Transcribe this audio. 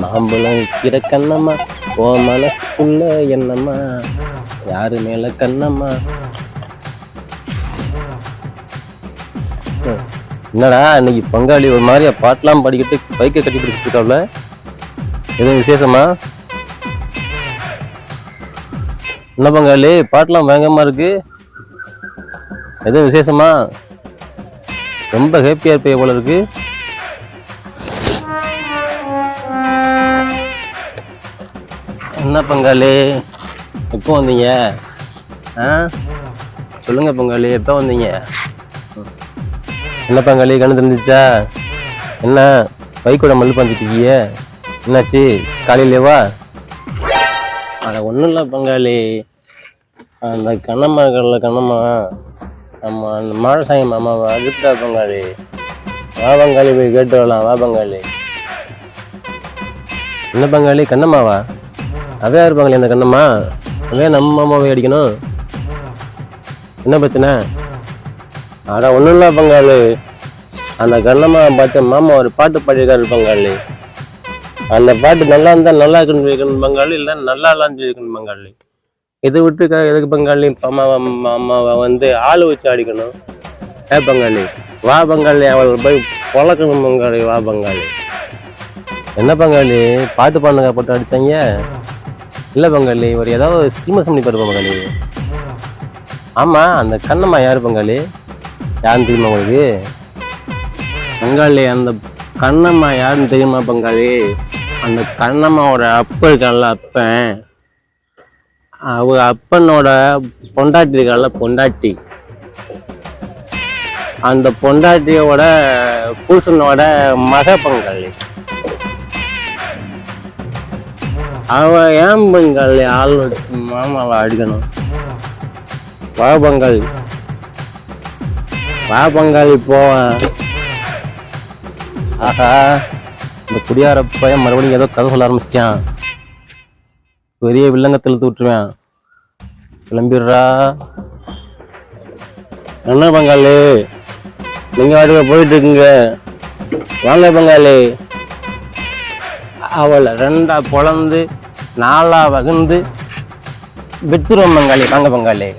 மாம்பழம் விற்கிற கண்ணம்மா ஓ மனசுக்குள்ள என்னம்மா? யாரு மேல கண்ணம்மா? என்னடா இன்னைக்கு பங்காளி ஒரு மாதிரியா பாட்டெல்லாம் படிக்கிட்டு பைக்கை கட்டி பிடிச்சிட்டு இருக்காப்ல? எதுவும் விசேஷமா? என்ன பங்காளி பாட்டெல்லாம் பயங்கரமா இருக்கு. எதுவும் விசேஷமா? ரொம்ப ஹேப்பியாக இருப்பே போல இருக்கு. என்ன பங்காளி? எப்போ வந்தீங்க? ஆ? சொல்லுங்க பங்காளி எப்போ வந்தீங்க? என்ன பங்காளி கண்ணு தெரிஞ்சிச்சா? என்ன? பைக்கோட மல்லு பண்ணிருக்கீங்க என்னாச்சு? காலையிலேவா அதை ஒன்றும் இல்லை பங்காளி. அந்த கண்ணம்மா இருக்கல கண்ணம்மா. நம்ம அந்த மாடசாமி மாமாவை அழுத்தா பங்காளி வா பங்காளி போய் கேட்டு வரலாம் வா பங்காளி என்ன பங்காளி கண்ணம்மாவா? அவையா இருப்பாங்களே அந்த கண்ணம்மா? அவே நம்ம மாமாவை அடிக்கணும்? என்ன பிரச்சனை? அட ஒன்றும் இல்லை பங்காளி. அந்த கண்ணம்மா பார்த்து மாமா ஒரு பாட்டு பாடியிருக்காரு பங்காளி. அந்த பாட்டு நல்லா இருந்தால் நல்லா இருக்குன்னு வைக்கணும் பங்காளி இல்லை நல்லா இல்லான்னு சொல்லியிருக்கணும் பங்காளி. இதை விட்டு எதுக்கு பங்காளி? அம்மாவை அம்மாவை வந்து ஆள் வச்சு அடிக்கணும். ஏ பங்காளி வா பங்காளி அவளை போய் பொழக்கணும் பங்காளி வா பங்காளி. என்ன பங்காளி? பாட்டு பாடுங்க போட்டு அடித்தாங்க இல்லை பங்காளி ஒரு ஏதாவது சினிமா பண்ணி பாருங்க பங்காளி. ஆமாம் அந்த கண்ணம்மா யார் பங்காளி? யாருன்னு தெரியுமா உங்களுக்கு? பங்காளி அந்த கண்ணம்மா யாருன்னு தெரியுமா பங்காளி? அந்த கண்ணம்மாவோட அப்ப இருக்கான்ல அப்பன் அவ அப்பனோட பொண்டாட்டி இருக்கான்ல பொண்டாட்டி. அந்த பொண்டாட்டியோட பூசனோட மக பங்காளி அவ ஏன் பங்காளி ஆள் வச்சு மாமாவை அடிக்கணும். வா பங்காளி வா பங்காளி போவான் ஆஹா இந்த குடியார பையன் மறுபடியும் ஏதோ கதை சொல்ல ஆரம்பிச்சிட்டான். பெரிய வில்லங்கத்தில் விட்டுருவேன். கிளம்பிடுறா. என்ன பங்காளி? நீங்க வாட்டுக்க போயிட்டு இருக்குங்க. வாங்க பங்காளி. அவளை ரெண்டா பொழந்து நாலா வகுந்து வித்துருவோம் பங்காளி. வாங்க பங்காளி.